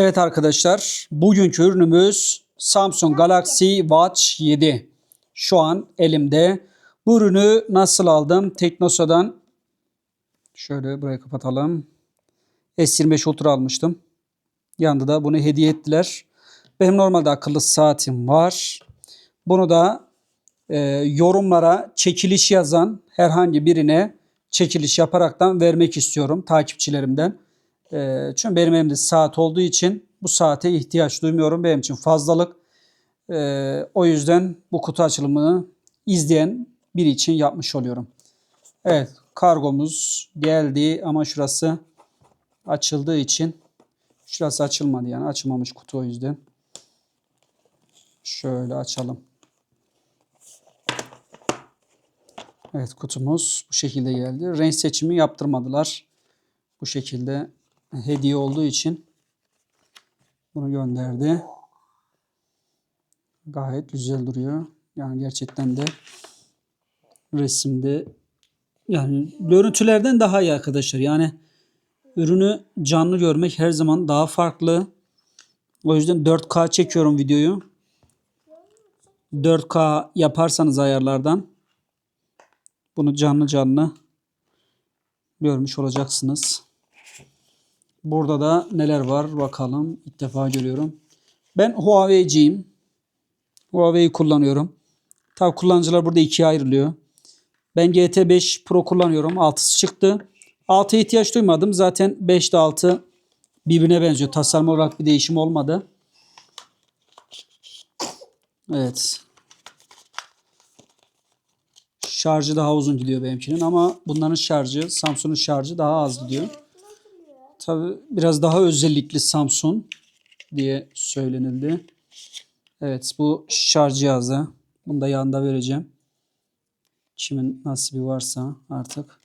Evet arkadaşlar, bugünkü ürünümüz Samsung Galaxy Watch 7. Şu an elimde. Bu ürünü nasıl aldım? Teknosa'dan şöyle burayı kapatalım. S25 Ultra almıştım. Yanında da bunu hediye ettiler. Benim normalde akıllı saatim var. Bunu da e, yorumlara çekiliş yazan herhangi birine çekiliş yaparaktan vermek istiyorum takipçilerimden. E, çünkü benim elimde saat olduğu için bu saate ihtiyaç duymuyorum. Benim için fazlalık. E, o yüzden bu kutu açılımını izleyen biri için yapmış oluyorum. Evet kargomuz geldi ama şurası açıldığı için şurası açılmadı yani açılmamış kutu o yüzden. Şöyle açalım. Evet kutumuz bu şekilde geldi. Renk seçimi yaptırmadılar. Bu şekilde hediye olduğu için bunu gönderdi. Gayet güzel duruyor. Yani gerçekten de resimde yani görüntülerden daha iyi arkadaşlar. Yani ürünü canlı görmek her zaman daha farklı. O yüzden 4K çekiyorum videoyu. 4K yaparsanız ayarlardan bunu canlı canlı görmüş olacaksınız. Burada da neler var bakalım. İlk defa görüyorum. Ben Huawei'ciyim. Huawei'yi kullanıyorum. Tabi kullanıcılar burada ikiye ayrılıyor. Ben GT5 Pro kullanıyorum. 6'sı çıktı. 6'ya ihtiyaç duymadım. Zaten 5 ile 6 birbirine benziyor. Tasarım olarak bir değişim olmadı. Evet. Şarjı daha uzun gidiyor benimkinin ama bunların şarjı, Samsung'un şarjı daha az gidiyor. Tabi biraz daha özellikli Samsung diye söylenildi. Evet bu şarj cihazı. Bunu da yanında vereceğim. Kimin nasibi varsa artık.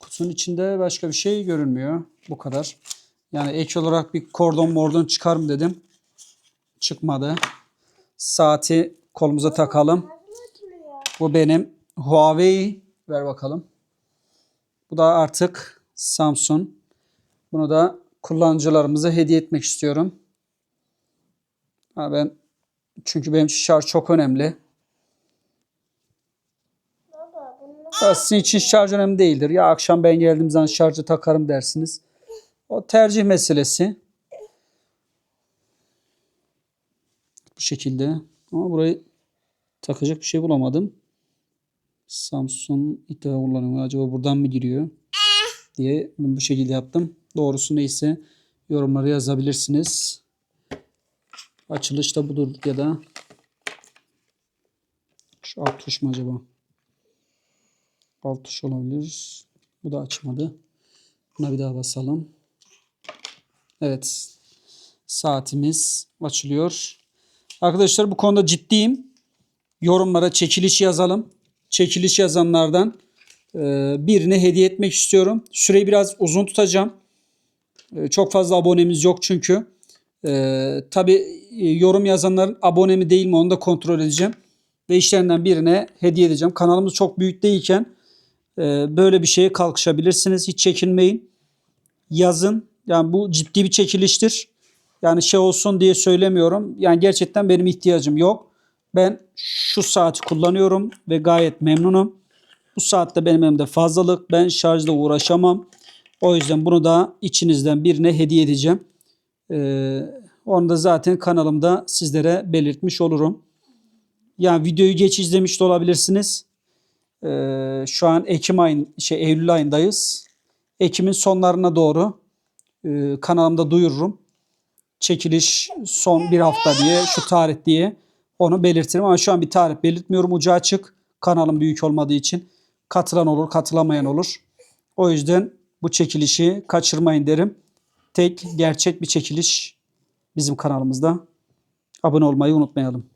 Kutunun içinde başka bir şey görünmüyor. Bu kadar. Yani ek olarak bir kordon mordon çıkar mı dedim. Çıkmadı. Saati kolumuza takalım. Bu benim Huawei. Ver bakalım. Bu da artık Samsung. Bunu da kullanıcılarımıza hediye etmek istiyorum. Ha ben çünkü benim için şarj çok önemli. Ha, Sizin için şarj önemli değildir. Ya akşam ben geldiğim zaman şarjı takarım dersiniz. O tercih meselesi. Bu şekilde. Ama burayı takacak bir şey bulamadım. Samsung ilk defa kullanıyorum. Acaba buradan mı giriyor? diye ben bu şekilde yaptım. Doğrusu neyse yorumlara yazabilirsiniz. Açılış da budur ya da şu alt tuş mu acaba? Alt tuş olabilir. Bu da açmadı. Buna bir daha basalım. Evet. Saatimiz açılıyor. Arkadaşlar bu konuda ciddiyim. Yorumlara çekiliş yazalım. Çekiliş yazanlardan birine hediye etmek istiyorum. Süreyi biraz uzun tutacağım. E, Çok fazla abonemiz yok çünkü. Ee, Tabi yorum yazanların abone mi değil mi onu da kontrol edeceğim. Ve işlerinden birine hediye edeceğim. Kanalımız çok büyük değilken e, böyle bir şeye kalkışabilirsiniz. Hiç çekinmeyin. Yazın. Yani bu ciddi bir çekiliştir. Yani şey olsun diye söylemiyorum. Yani gerçekten benim ihtiyacım yok. Ben şu saati kullanıyorum ve gayet memnunum. Bu saatte benim elimde fazlalık. Ben şarjla uğraşamam. O yüzden bunu da içinizden birine hediye edeceğim. Ee, onu da zaten kanalımda sizlere belirtmiş olurum. Yani videoyu geç izlemiş de olabilirsiniz. Ee, şu an Ekim ayın, şey Eylül ayındayız. Ekim'in sonlarına doğru e, kanalımda duyururum. Çekiliş son bir hafta diye, şu tarih diye onu belirtirim. Ama şu an bir tarih belirtmiyorum. Ucu açık. Kanalım büyük olmadığı için. Katılan olur, katılamayan olur. O yüzden bu çekilişi kaçırmayın derim. Tek gerçek bir çekiliş bizim kanalımızda. Abone olmayı unutmayalım.